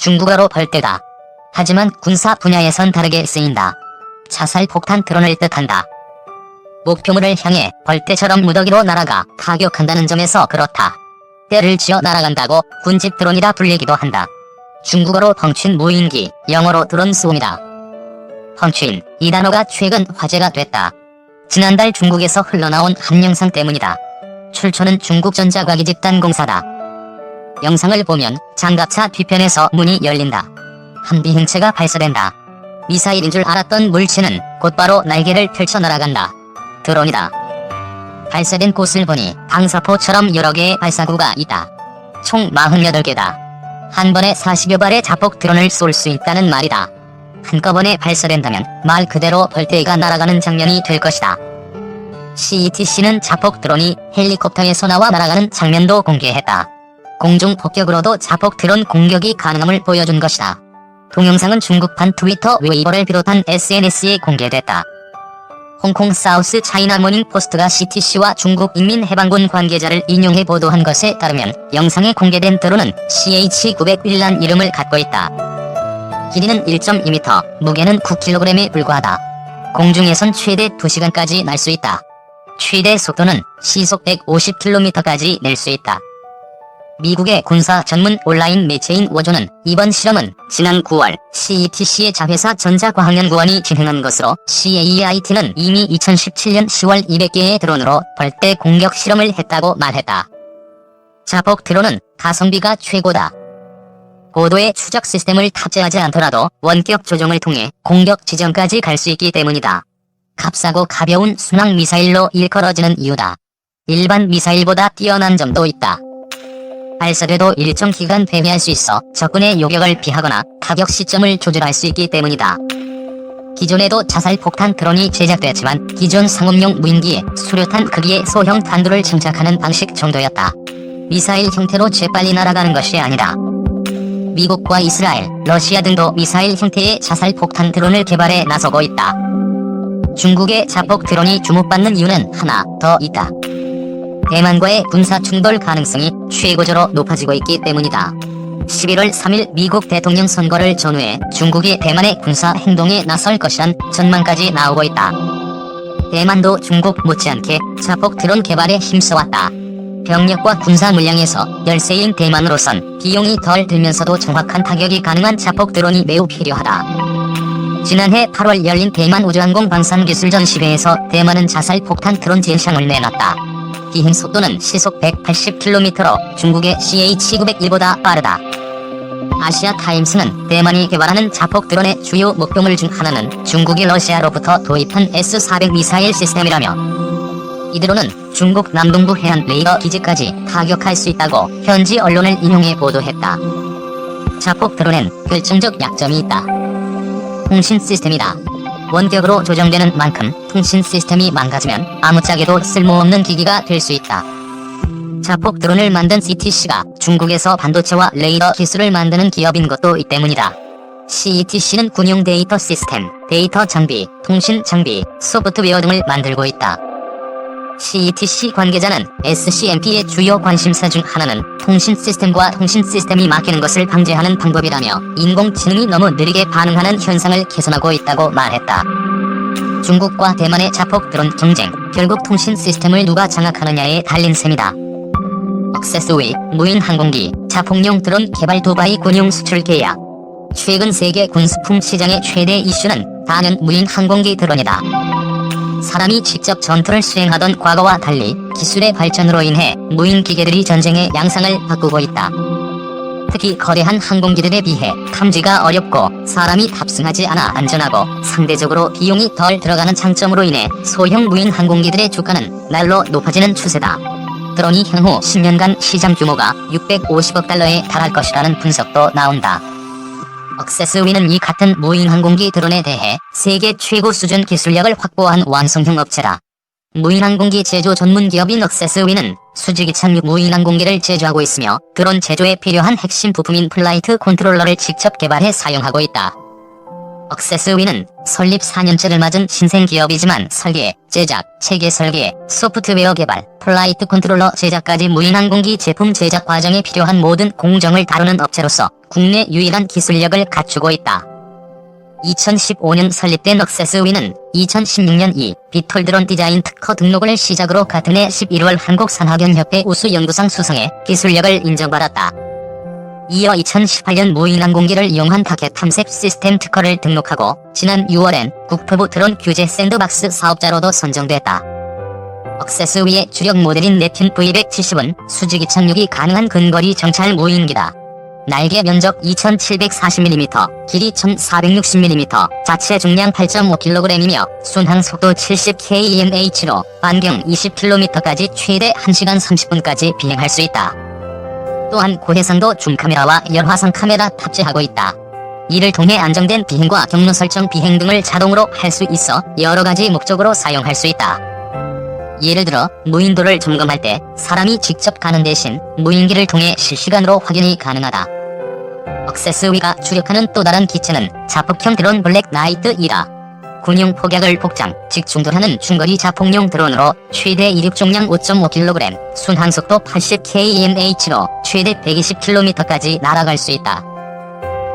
중국어로 벌떼다. 하지만 군사 분야에선 다르게 쓰인다. 자살 폭탄 드론을 뜻한다. 목표물을 향해 벌떼처럼 무더기로 날아가 타격한다는 점에서 그렇다. 때를 지어 날아간다고 군집 드론이라 불리기도 한다. 중국어로 펑춘 무인기, 영어로 드론 수음이다. 펑춘, 이 단어가 최근 화제가 됐다. 지난달 중국에서 흘러나온 한 영상 때문이다. 출처는 중국 전자과기 집단 공사다. 영상을 보면 장갑차 뒤편에서 문이 열린다. 한 비행체가 발사된다. 미사일인 줄 알았던 물체는 곧바로 날개를 펼쳐 날아간다. 드론이다. 발사된 곳을 보니 방사포처럼 여러 개의 발사구가 있다. 총 48개다. 한 번에 40여 발의 자폭 드론을 쏠 수 있다는 말이다. 한꺼번에 발사된다면 말 그대로 벌떼가 날아가는 장면이 될 것이다. CETC는 자폭 드론이 헬리콥터에서 나와 날아가는 장면도 공개했다. 공중 폭격으로도 자폭 드론 공격이 가능함을 보여준 것이다. 동영상은 중국판 트위터 웨이버를 비롯한 SNS에 공개됐다. 홍콩 사우스 차이나 모닝 포스트가 CTC와 중국 인민해방군 관계자를 인용해 보도한 것에 따르면 영상에 공개된 드론은 CH-901란 이름을 갖고 있다. 길이는 1.2m, 무게는 9kg에 불과하다. 공중에선 최대 2시간까지 날 수 있다. 최대 속도는 시속 150km까지 낼 수 있다. 미국의 군사 전문 온라인 매체인 워조는 이번 실험은 지난 9월 CETC의 자회사 전자과학연구원이 진행한 것으로 CAIT는 이미 2017년 10월 200개의 드론으로 벌떼 공격 실험을 했다고 말했다. 자폭 드론은 가성비가 최고다. 고도의 추적 시스템을 탑재하지 않더라도 원격 조종을 통해 공격 지점까지 갈 수 있기 때문이다. 값싸고 가벼운 순항 미사일로 일컬어지는 이유다. 일반 미사일보다 뛰어난 점도 있다. 발사돼도 일정 기간 배회할 수 있어 적군의 요격을 피하거나 타격 시점을 조절할 수 있기 때문이다. 기존에도 자살 폭탄 드론이 제작됐지만 기존 상업용 무인기에 수류탄 크기의 소형 탄두를 장착하는 방식 정도였다. 미사일 형태로 재빨리 날아가는 것이 아니라 미국과 이스라엘, 러시아 등도 미사일 형태의 자살 폭탄 드론을 개발해 나서고 있다. 중국의 자폭 드론이 주목받는 이유는 하나 더 있다. 대만과의 군사 충돌 가능성이 최고조로 높아지고 있기 때문이다. 11월 3일 미국 대통령 선거를 전후해 중국이 대만의 군사 행동에 나설 것이란 전망까지 나오고 있다. 대만도 중국 못지않게 자폭 드론 개발에 힘써왔다. 병력과 군사 물량에서 열세인 대만으로선 비용이 덜 들면서도 정확한 타격이 가능한 자폭 드론이 매우 필요하다. 지난해 8월 열린 대만 우주항공 방산 기술 전시회에서 대만은 자살 폭탄 드론 진상을 내놨다. 비행 속도는 시속 180km로 중국의 CH-901보다 빠르다. 아시아 타임스는 대만이 개발하는 자폭 드론의 주요 목표물 중 하나는 중국이 러시아로부터 도입한 S-400 미사일 시스템이라며 이 드론은 중국 남동부 해안 레이더 기지까지 타격할 수 있다고 현지 언론을 인용해 보도했다. 자폭 드론엔 결정적 약점이 있다. 통신 시스템이다. 원격으로 조정되는 만큼 통신 시스템이 망가지면 아무짝에도 쓸모없는 기기가 될 수 있다. 자폭 드론을 만든 CTC가 중국에서 반도체와 레이더 기술을 만드는 기업인 것도 이 때문이다. CETC는 군용 데이터 시스템, 데이터 장비, 통신 장비, 소프트웨어 등을 만들고 있다. CETC 관계자는 SCMP의 주요 관심사 중 하나는 통신 시스템과 통신 시스템이 막히는 것을 방지하는 방법이라며 인공지능이 너무 느리게 반응하는 현상을 개선하고 있다고 말했다. 중국과 대만의 자폭 드론 경쟁, 결국 통신 시스템을 누가 장악하느냐에 달린 셈이다. 억세스웨이, 무인 항공기, 자폭용 드론 개발 두바이 군용 수출 계약. 최근 세계 군수품 시장의 최대 이슈는 단연 무인 항공기 드론이다. 사람이 직접 전투를 수행하던 과거와 달리 기술의 발전으로 인해 무인 기계들이 전쟁의 양상을 바꾸고 있다. 특히 거대한 항공기들에 비해 탐지가 어렵고 사람이 탑승하지 않아 안전하고 상대적으로 비용이 덜 들어가는 장점으로 인해 소형 무인 항공기들의 주가는 날로 높아지는 추세다. 드론이 향후 10년간 시장 규모가 650억 달러에 달할 것이라는 분석도 나온다. 억세스위는 이 같은 무인 항공기 드론에 대해 세계 최고 수준 기술력을 확보한 완성형 업체다. 무인 항공기 제조 전문 기업인 억세스위는 수직이 착륙 무인 항공기를 제조하고 있으며 드론 제조에 필요한 핵심 부품인 플라이트 컨트롤러를 직접 개발해 사용하고 있다. 억세스위는 설립 4년째를 맞은 신생 기업이지만 설계, 제작, 체계 설계, 소프트웨어 개발, 플라이트 컨트롤러 제작까지 무인 항공기 제품 제작 과정에 필요한 모든 공정을 다루는 업체로서 국내 유일한 기술력을 갖추고 있다. 2015년 설립된 억세스위는 2016년 이 비톨드론 디자인 특허 등록을 시작으로 같은 해 11월 한국산학연협회 우수연구상 수상해 기술력을 인정받았다. 이어 2018년 무인항공기를 이용한 타겟 탐색 시스템 특허를 등록하고 지난 6월엔 국토부 드론 규제 샌드박스 사업자로도 선정됐다. 억세스 위의 주력 모델인 네핀 V170은 수직이 착륙이 가능한 근거리 정찰 무인기다. 날개 면적 2740mm, 길이 1460mm, 자체 중량 8.5kg이며 순항 속도 70kmh로 반경 20km까지 최대 1시간 30분까지 비행할 수 있다. 또한 고해상도 줌카메라와 열화상 카메라 탑재하고 있다. 이를 통해 안정된 비행과 경로 설정 비행 등을 자동으로 할 수 있어 여러 가지 목적으로 사용할 수 있다. 예를 들어 무인도를 점검할 때 사람이 직접 가는 대신 무인기를 통해 실시간으로 확인이 가능하다. 억세스위가 주력하는 또 다른 기체는 자폭형 드론 블랙 나이트이다. 군용 폭약을 복장, 직중돌하는 중거리 자폭용 드론으로 최대 이륙重량 5.5kg, 순항속도 80kmh로 최대 120km까지 날아갈 수 있다.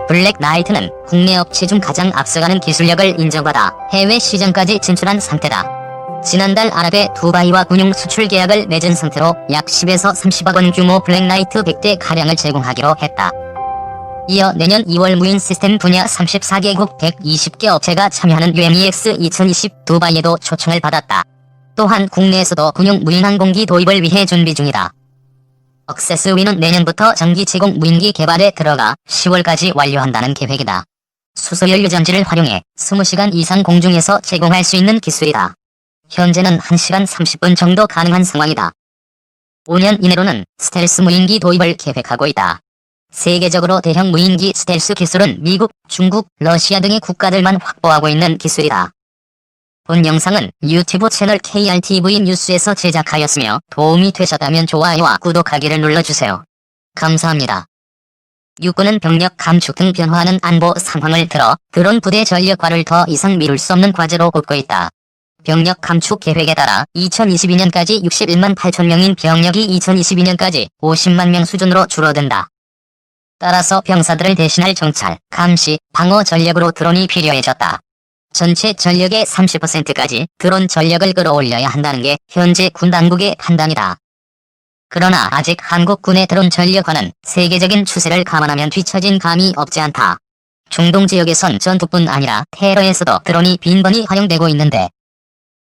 블랙 나이트는 국내 업체 중 가장 앞서가는 기술력을 인정받아 해외 시장까지 진출한 상태다. 지난달 아랍의 두바이와 군용 수출 계약을 맺은 상태로 약 10에서 30억 원 규모 블랙나이트 100대 가량을 제공하기로 했다. 이어 내년 2월 무인 시스템 분야 34개국 120개 업체가 참여하는 UMEX 2020 두바이에도 초청을 받았다. 또한 국내에서도 군용 무인항공기 도입을 위해 준비 중이다. 억세스위는 내년부터 장기 제공 무인기 개발에 들어가 10월까지 완료한다는 계획이다. 수소연료 전지를 활용해 20시간 이상 공중에서 제공할 수 있는 기술이다. 현재는 1시간 30분 정도 가능한 상황이다. 5년 이내로는 스텔스 무인기 도입을 계획하고 있다. 세계적으로 대형 무인기 스텔스 기술은 미국, 중국, 러시아 등의 국가들만 확보하고 있는 기술이다. 본 영상은 유튜브 채널 KRTV 뉴스에서 제작하였으며 도움이 되셨다면 좋아요와 구독하기를 눌러주세요. 감사합니다. 육군은 병력 감축 등 변화하는 안보 상황을 들어 드론 부대 전력화를 더 이상 미룰 수 없는 과제로 꼽고 있다. 병력 감축 계획에 따라 2022년까지 61만 8천 명인 병력이 2022년까지 50만 명 수준으로 줄어든다. 따라서 병사들을 대신할 정찰, 감시, 방어 전력으로 드론이 필요해졌다. 전체 전력의 30%까지 드론 전력을 끌어올려야 한다는 게 현재 군 당국의 판단이다. 그러나 아직 한국군의 드론 전력화는 세계적인 추세를 감안하면 뒤처진 감이 없지 않다. 중동 지역에선 전투뿐 아니라 테러에서도 드론이 빈번히 활용되고 있는데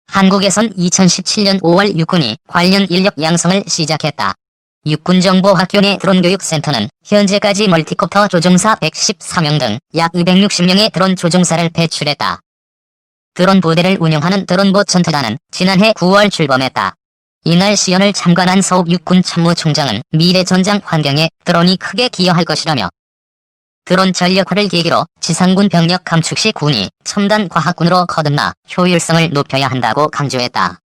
한국에선 2017년 5월 육군이 관련 인력 양성을 시작했다. 육군정보학교 내 드론교육센터는 현재까지 멀티콥터 조종사 114명 등 약 260명의 드론 조종사를 배출했다. 드론 부대를 운영하는 드론보 전투단은 지난해 9월 출범했다. 이날 시연을 참관한 서욱 육군 참모총장은 미래 전장 환경에 드론이 크게 기여할 것이라며 드론 전력화를 계기로 지상군 병력 감축 시 군이 첨단 과학군으로 거듭나 효율성을 높여야 한다고 강조했다.